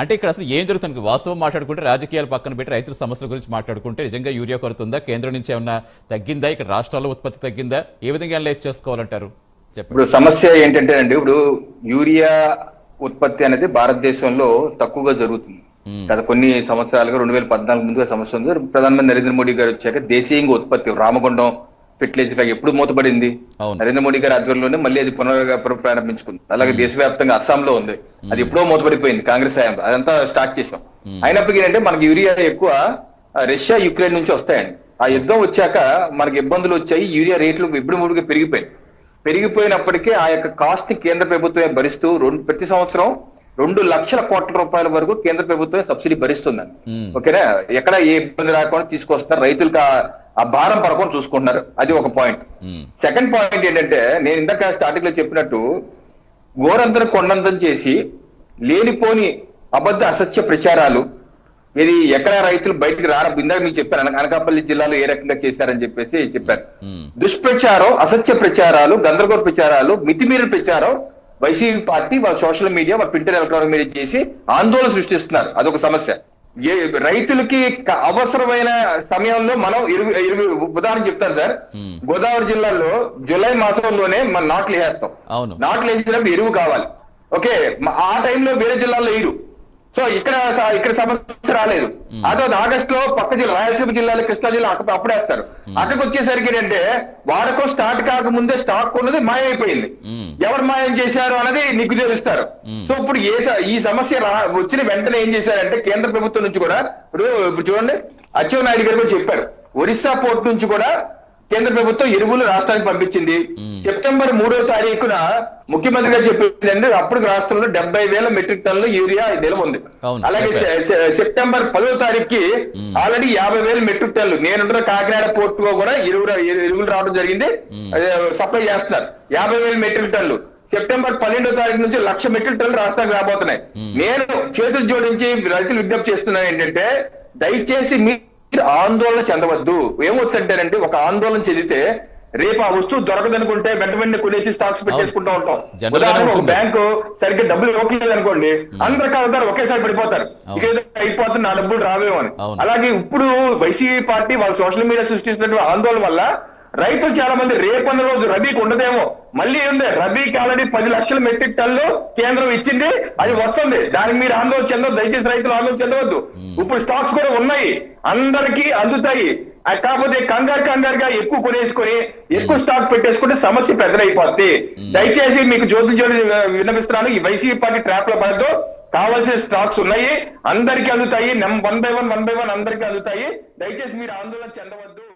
అంటే ఇక్కడ అసలు ఏం జరుగుతుంది? వాస్తవం మాట్లాడుకుంటే రాజకీయాలు పక్కన పెట్టి రైతుల సమస్యల గురించి మాట్లాడుకుంటే నిజంగా యూరియా కొరత ఉందా? కేంద్రం నుంచి ఏమన్నా తగ్గిందా? ఇక్కడ రాష్ట్రాల్లో ఉత్పత్తి తగ్గిందా? ఏ విధంగా అనలైజ్ చేసుకోవాలంటారు? ఇప్పుడు సమస్య ఏంటంటే అండి ఇప్పుడు యూరియా ఉత్పత్తి అనేది భారతదేశంలో తక్కువగా జరుగుతుంది. గత కొన్ని సంవత్సరాలుగా రెండు వేల పద్నాలుగు ముందుగా సమస్య ఉంది. ప్రధానమంత్రి నరేంద్ర మోడీ గారు వచ్చాక దేశీయంగా ఉత్పత్తి రామగుండం ఫెర్టిలైజర్ ఎప్పుడు మూతపడింది. నరేంద్ర మోడీ గారి ఆధ్వర్యంలోనే మళ్ళీ అది పునర్ ప్రారంభించుకుంది అలాగే దేశవ్యాప్తంగా అస్సాంలో ఉంది. అది ఎప్పుడో మూతపడిపోయింది కాంగ్రెస్ హయాంలో. అదంతా స్టార్ట్ చేసాం అయినప్పటికీ ఏంటంటే మనకి యూరియా ఎక్కువ రష్యా యుక్రెయిన్ నుంచి వస్తాయండి. ఆ యుద్ధం వచ్చాక మనకి ఇబ్బందులు వచ్చాయి యూరియా రేట్లు ఇప్పుడు మూడుగా పెరిగిపోయాయి. పెరిగిపోయినప్పటికీ ఆ యొక్క కాస్ట్ని కేంద్ర ప్రభుత్వమే భరిస్తూ రెండు ప్రతి సంవత్సరం రెండు లక్షల కోట్ల రూపాయల వరకు కేంద్ర ప్రభుత్వమే సబ్సిడీ భరిస్తుందండి. ఓకేనా? ఎక్కడ ఏ ఇబ్బంది రాకుండా తీసుకొస్తున్నారు రైతులకు ఆ- భారం పడకుండా చూసుకుంటున్నారు. అది ఒక పాయింట్. సెకండ్ పాయింట్ ఏంటంటే నేను ఇందాక స్టార్టింగ్లో చెప్పినట్టు గోరంతర కొండంతం చేసి లేనిపోని అబద్ధ అసత్య ప్రచారాలు ఇది ఎక్కడ రైతులు బయటికి రార. ఇందాక మీకు చెప్పాను అనక- అనకాపల్లి జిల్లాలో ఏ రకంగా చేశారని చెప్పేసి చెప్పారు. మ్మ్. దుష్ప్రచారం అసత్య ప్రచారాలు గందరగోళ ప్రచారాలు మితిమీరిన ప్రచారం వైసీపీ పార్టీ వాళ్ళ సోషల్ మీడియా వాళ్ళ ప్రింటర్ ఎలక్ట్రానిక్ మీడియా చేసి ఆందోళన సృష్టిస్తున్నారు. అదొక సమస్య. రైతులకి అవసరమైన సమయంలో మనం ఇరుగు ఇరుగు ఉదాహరణ చెప్తాను సార్. గోదావరి జిల్లాలో జూలై మాసంలోనే మనం నాట్లు వేస్తాం నాట్లు వేసినప్పుడు ఎరువు కావాలి. ఓకే ఆ టైంలో వేరే జిల్లాల్లో ఎరువు సో ఇక్కడ ఇక్కడ సమస్య రాలేదు. ఆ తర్వాత ఆగస్ట్లో పక్క జిల్లా రాయలసీమ జిల్లాలో కృష్ణా జిల్లా అక్కడ అప్పుడేస్తారు. అక్కడికి వచ్చేసరికి ఏంటంటే వాడకం స్టార్ట్ కాకముందే స్టాక్ ఉన్నది మాయమైపోయింది. ఎవరు మాయం చేశారు అనేది నీకు తెలుస్తారు. సో ఇప్పుడు ఏ ఈ సమస్య వచ్చిన వెంటనే ఏం చేశారంటే కేంద్ర ప్రభుత్వం నుంచి కూడా ఇప్పుడు ఇప్పుడు చూడండి అచ్చెన్నాయుడు గారు కూడా చెప్పారు. ఒరిస్సా పోర్ట్ నుంచి కూడా కేంద్ర ప్రభుత్వం ఎరువులు రాష్ట్రానికి పంపించింది. సెప్టెంబర్ మూడో తారీఖున ముఖ్యమంత్రి గారు చెప్పింది అంటే అప్పుడు రాష్ట్రంలో డెబ్బై వేల మెట్రిక్ టన్నుల యూరియా నిల్వ ఉంది. అలాగే సెప్టెంబర్ పదో తారీఖుకి. ఆల్రెడీ యాభై వేల మెట్రిక్ టన్నులు నేనుంటున్న కాకినాడ పోర్ట్లో కూడా ఎరువులు ఎరువులు రావడం జరిగింది. సప్లై చేస్తున్నారు. యాభై వేల మెట్రిక్ టన్నులు. సెప్టెంబర్ పన్నెండో తారీఖు నుంచి లక్ష మెట్రిక్ టన్నులు రాష్ట్రానికి రాబోతున్నాయి. నేను చేతులు జోడించి రైతులు విజ్ఞప్తి చేస్తున్నాను ఏంటంటే దయచేసి మీరు ఆందోళన చెందవద్దు. ఏమవుతుంటేనంటే ఒక ఆందోళన చెందితే రేపు ఆ వస్తువు దొరకదనుకుంటే వెంట వెంటనే కొనేసి స్టాక్స్ పెట్టేసుకుంటూ ఉంటాం. ఉదాహరణకు ఒక. బ్యాంకు సరిగ్గా డబ్బులు ఇవ్వట్లేదు అనుకోండి అందరు కాదు ఒకేసారి పడిపోతారు. అయిపోతుంది నా డబ్బులు రావేమో అని. అలాగే ఇప్పుడు వైసీపీ పార్టీ వాళ్ళ సోషల్ మీడియా సృష్టిస్తున్న ఆందోళన వల్ల రైతులు చాలా మంది రేపన్న రోజు రబీకి ఉండదేమో. మళ్ళీ ఉంది రబీకి ఆల్రెడీ పది లక్షల మెట్రిక్ టన్లు కేంద్రం ఇచ్చింది అది వస్తుంది. దానికి మీరు ఆందోళన చెందవద్దు దయచేసి రైతులు ఆందోళన చెందవద్దు. ఇప్పుడు స్టాక్స్ కూడా ఉన్నాయి. అందరికీ అందుతాయి. కాకపోతే కంగారు కంగారుగా ఎక్కువ కొనేసుకొని ఎక్కువ స్టాక్ పెట్టేసుకుంటే సమస్య పెద్దదైపోద్ది. దయచేసి మీకు జ్యోతి జ్యోతి విన్నపిస్తున్నాను ఈ వైసీపీ పార్టీ ట్రాప్లో పడద్దు కావాల్సిన స్టాక్స్ ఉన్నాయి. అందరికీ అందుతాయి. One by one one by one అందరికీ అందుతాయి. దయచేసి మీరు ఆందోళన చెందవద్దు.